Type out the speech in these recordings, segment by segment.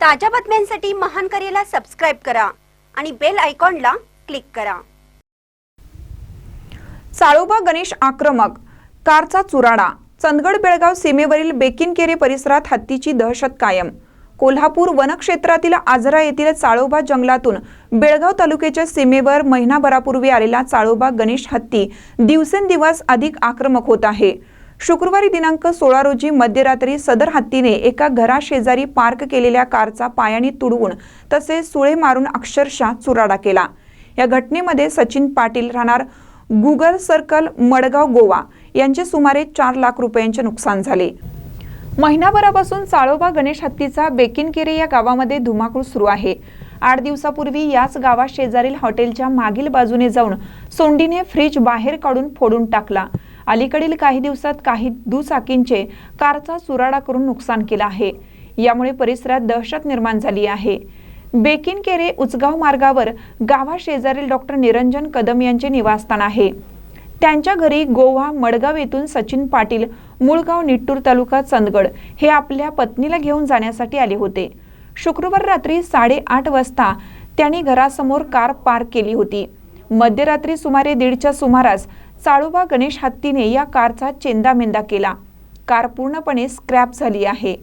ताज्या बातम्यांसाठी महान करेला सबस्क्राईब करा आणि बेल आयकॉनला क्लिक करा. चाळोबा गणेश आक्रमक कारचा चुराडा चंदगड बेळगाव सीमेवरील बेकिनकेरे परिसरात हत्तीची दहशत कायम. कोल्हापूर वनक्षेत्रातील आजरा येथील चाळोबा जंगलातून बेळगाव तालुक्याच्या सीमेवर महिनाभरापूर्वी आलेला चाळोबा गणेश हत्ती दिवसेंदिवस अधिक आक्रमक होत आहे. शुक्रवारी दिनांक सोळा रोजी मध्यरात्री सदर हत्तीने एका घराशेजारी पार्क केलेल्या कारचा पायाने तुडवून तसेच सुळे मारून अक्षरशः चुराडा केला. या घटनेमध्ये सचिन पाटील राहणार गुगल सर्कल मडगाव गोवा यांचे सुमारे चार लाख रुपयांचे नुकसान झाले. महिनाभरापासून चाळोबा गणेश हत्तीचा बेकिनकेरे या गावामध्ये धुमाकूळ सुरू आहे. आठ दिवसापूर्वी याच गावात शेजारील हॉटेलच्या मागील बाजूने जाऊन सोंडीने फ्रीज बाहेर काढून फोडून टाकला. अलीकडील काही दिवसात काही दुचाकींचे कारचा चुराडा करून नुकसान केलं आहे. यामुळे परिसरात दहशत निर्माण झाली आहे. बेकिनकेरे उचगाव मार्गावर गावाशेजारील डॉक्टर निरंजन कदम यांचे निवासस्थान आहे. त्यांच्या घरी गोवा मडगाव येथून सचिन पाटील मूळगाव निट्टूर तालुका चंदगड हे आपल्या पत्नीला घेऊन जाण्यासाठी आले होते. शुक्रवार रात्री साडेआठ वाजता त्यांनी घरासमोर कार पार्क केली होती. मध्यरात्री सुमारे दीडच्या सुमारास चाळोबा गणेश हत्तीने या कारचा चेंदामेंदा केला. कार पूर्णपणे स्क्रॅप झाली आहे.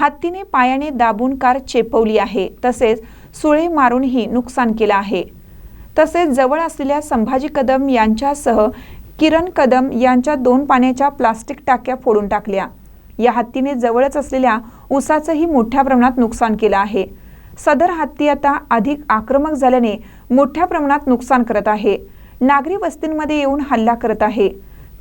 हत्तीने पायाने दाबून कार चेपवली आहे. तसेच सुळे मारूनही नुकसान केलं आहे. तसेच जवळ असलेल्या संभाजी कदम यांच्यासह किरण कदम यांच्या दोन पाण्याच्या प्लास्टिक टाक्या फोडून टाकल्या. या हत्तीने जवळच असलेल्या ऊसाचंही मोठ्या प्रमाणात नुकसान केलं आहे. सदर हत्ती आता अधिक आक्रमक झाल्याने मोठ्या प्रमाणात नुकसान करत आहे. नागरी वस्तींमध्ये येऊन हल्ला करत आहे.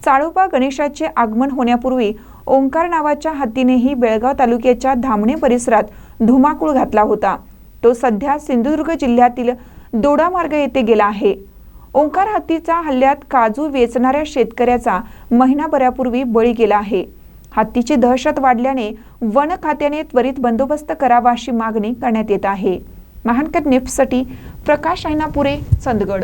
चाळोबा गणेशाचे आगमन होण्यापूर्वी ओंकार नावाच्या हत्तीनेही बेळगाव तालुक्याच्या धामणे परिसरात धुमाकूळ घातला होता. तो सध्या सिंधुदुर्ग जिल्ह्यातील दोडामार्ग येथे गेला आहे. ओंकार हत्तीचा हल्ल्यात काजू वेचणाऱ्या शेतकऱ्याचा महिनाभरापूर्वी बळी गेला आहे. हत्तीची दहशत वाढल्याने वन खात्याने त्वरित बंदोबस्त करावा अशी मागणी करण्यात येत आहे. महानकर निफ्टसाठी प्रकाश ऐनापुरे चंदगड.